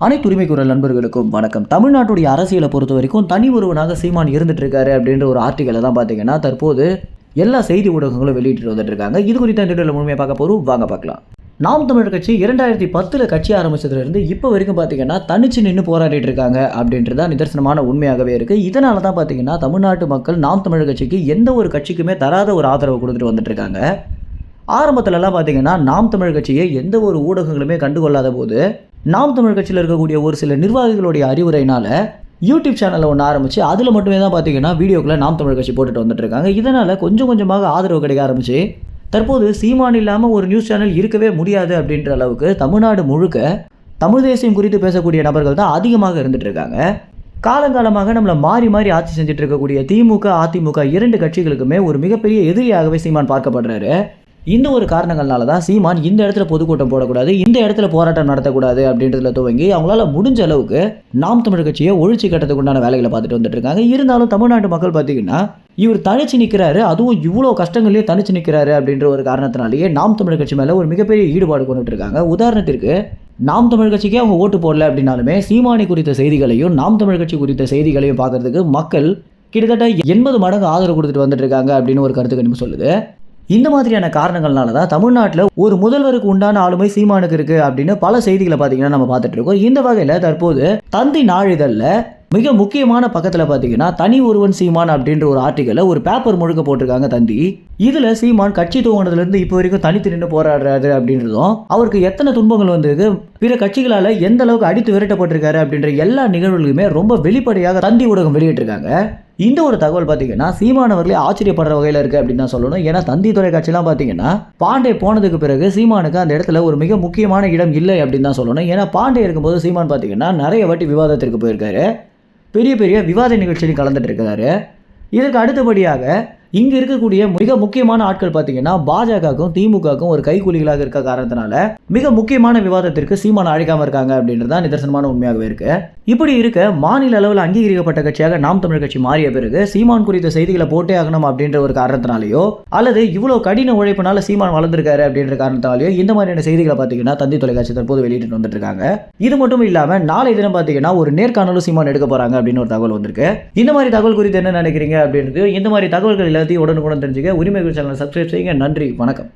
அனைத்து உரிமை குரல் நண்பர்களுக்கும் வணக்கம். தமிழ்நாட்டுடைய அரசியலை பொறுத்த வரைக்கும் தனி ஒருவனாக சீமான் இருந்துட்டு இருக்காரு அப்படின்ற ஒரு ஆர்டிகளை தான் பார்த்தீங்கன்னா தற்போது எல்லா செய்தி ஊடகங்களும் வெளியிட்டு வந்துட்டு இருக்காங்க இது குறித்த இந்த முழுமையை முழுமையாக பார்க்க போகிறோம் வாங்க பார்க்கலாம். நாம் தமிழர் கட்சி இரண்டாயிரத்தி பத்தில் கட்சி ஆரம்பித்ததுலேருந்து இப்போ வரைக்கும் பார்த்தீங்கன்னா தனிச்சு நின்று போராடிட்டு இருக்காங்க அப்படின்றது தான் நிதர்சனமான உண்மையாகவே இருக்குது இதனால தான் பார்த்தீங்கன்னா தமிழ்நாட்டு மக்கள் நாம் தமிழர் கட்சிக்கு எந்த ஒரு கட்சிக்குமே தராத ஒரு ஆதரவு கொடுத்துட்டு வந்துட்டு இருக்காங்க ஆரம்பத்துலலாம் பார்த்திங்கன்னா நாம் தமிழ் கட்சியை எந்த ஒரு ஊடகங்களுமே கண்டுகொள்ளாத போது நாம் தமிழ் கட்சியில் இருக்கக்கூடிய ஒரு சில நிர்வாகிகளுடைய அறிவுரையினால யூடியூப் சேனலில் ஒன்று ஆரம்பித்து அதில் மட்டுமே தான் பார்த்தீங்கன்னா வீடியோக்களை நாம் தமிழ் கட்சி போட்டுட்டு வந்துட்டு இருக்காங்க. இதனால் கொஞ்சம் கொஞ்சமாக ஆதரவு கிடைக்க ஆரம்பிச்சு தற்போது சீமான் இல்லாமல் ஒரு நியூஸ் சேனல் இருக்கவே முடியாது அப்படின்ற அளவுக்கு தமிழ்நாடு முழுக்க தமிழ் தேசியம் குறித்து பேசக்கூடிய நபர்கள் தான் அதிகமாக இருந்துட்டு இருக்காங்க. காலங்காலமாக நம்மளை மாறி மாறி ஆட்சி செஞ்சுட்டு இருக்கக்கூடிய திமுக அதிமுக இரண்டு கட்சிகளுக்குமே ஒரு மிகப்பெரிய எதிரியாகவே சீமான் பார்க்கப்படுறாரு. இந்த ஒரு காரணங்கள்னால தான் சீமான் இந்த இடத்துல பொதுக்கூட்டம் போடக்கூடாது இந்த இடத்துல போராட்டம் நடத்தக்கூடாது அப்படின்றதுல துவங்கி அவங்களால முடிஞ்ச அளவுக்கு நாம் தமிழ் கட்சியை ஒழிச்சு கட்டத்துக்கு உண்டான வேலைகளை பார்த்துட்டு வந்துட்டு இருக்காங்க. இருந்தாலும் தமிழ்நாட்டு மக்கள் பார்த்தீங்கன்னா இவர் தனிச்சு நிற்கிறாரு அதுவும் இவ்வளோ கஷ்டங்களையும் தனிச்சு நிற்கிறாரு அப்படின்ற ஒரு காரணத்தினாலேயே நாம் தமிழ் கட்சி மேலே ஒரு மிகப்பெரிய ஈடுபாடு கொண்டுட்டு இருக்காங்க. உதாரணத்திற்கு நாம் தமிழ் கட்சிக்கே அவங்க ஓட்டு போடல அப்படின்னாலுமே சீமானி குறித்த செய்திகளையும் நாம் தமிழ் கட்சி குறித்த செய்திகளையும் பார்க்கறதுக்கு மக்கள் கிட்டத்தட்ட எண்பது மடங்கு ஆதரவு கொடுத்துட்டு வந்துட்டு இருக்காங்க அப்படின்னு ஒரு கருத்து கணிப்பு சொல்லுது. இந்த மாதிரியான காரணங்கள்னால தான் தமிழ்நாட்டில் ஒரு முதல்வருக்கு உண்டான ஆளுமை சீமானுக்கு இருக்கு அப்படின்னு பல செய்திகளை பார்த்தீங்கன்னா நம்ம பார்த்துட்டு இருக்கோம். இந்த வகையில் தற்போது தந்தி நாளிதழில் மிக முக்கியமான பக்கத்தில் பார்த்தீங்கன்னா தனி ஒருவன் சீமான் அப்படின்ற ஒரு ஆர்டிக்கலை ஒரு பேப்பர் முழுக்க போட்டிருக்காங்க தந்தி. இதில் சீமான் கட்சி துவங்கினதுலேருந்து இப்போ வரைக்கும் தனித்து நின்று போராடுறாரு அப்படின்றதும் அவருக்கு எத்தனை துன்பங்கள் வந்திருக்கு பிற கட்சிகளால் எந்த அளவுக்கு அடித்து விரட்டப்பட்டிருக்காரு அப்படின்ற எல்லா நிகழ்வுகளுமே ரொம்ப வெளிப்படையாக தந்தி ஊடகம் வெளியிட்டிருக்காங்க. இந்த ஒரு தகவல் பார்த்தீங்கன்னா சீமானவர்களே ஆச்சரியப்படுற வகையில் இருக்குது அப்படின்னு தான் சொல்லணும். ஏன்னா தந்தி தொலைக்காட்சிலாம் பார்த்தீங்கன்னா பாண்டே போனதுக்கு பிறகு சீமானுக்கு அந்த இடத்துல ஒரு மிக முக்கியமான இடம் இல்லை அப்படின்னு தான் சொல்லணும். ஏன்னா பாண்டே இருக்கும்போது சீமான் பார்த்தீங்கன்னா நிறைய வாட்டி விவாதத்திற்கு போயிருக்காரு. பெரிய பெரிய விவாத நிகழ்ச்சியிலும் கலந்துட்டு இருக்கிறாரு இதற்கு அடுத்தபடியாக இங்கே இருக்கக்கூடிய மிக முக்கியமான ஆட்கள் பார்த்தீங்கன்னா பாஜகவுக்கும் திமுகவுக்கும் ஒரு கைக்கூலிகளாக இருக்க காரணத்தினால மிக முக்கியமான விவாதத்திற்கு சீமான அழைக்காம இருக்காங்க அப்படின்றது தான் நிதர்சனமான உண்மையாகவே இருக்கு. இப்படி இருக்க மாநில அளவில் அங்கீகரிக்கப்பட்ட கட்சியாக நாம் தமிழ் கட்சி மாறிய பிறகு சீமான் குறித்த செய்திகளை போட்டே ஆகணும் அப்படின்ற ஒரு காரணத்தினாலேயோ அல்லது இவ்வளோ கடின உழைப்பினால சீமான் வளர்ந்துருக்காரு அப்படின்ற காரணத்தாலேயோ இந்த மாதிரியான செய்திகளை பார்த்தீங்கன்னா தந்தி தொலைக்காட்சி தற்போது வெளியிட்டு வந்துட்டு இருக்காங்க இது மட்டும் இல்லாமல் நாளை தினம் பார்த்தீங்கன்னா ஒரு நேர்காணலும் சீமான் எடுக்க போறாங்க அப்படின்னு ஒரு தகவல் வந்திருக்கு. இந்த மாதிரி தகவல் குறித்து என்ன நினைக்கிறீங்க அப்படின்றது இந்த மாதிரி தகவல்கள் எல்லாத்தையும் உடனுக்குடன் தெரிஞ்சுக்க உரிமை சேனலை சப்ஸ்கிரைப் செய்யுங்க. நன்றி. வணக்கம்.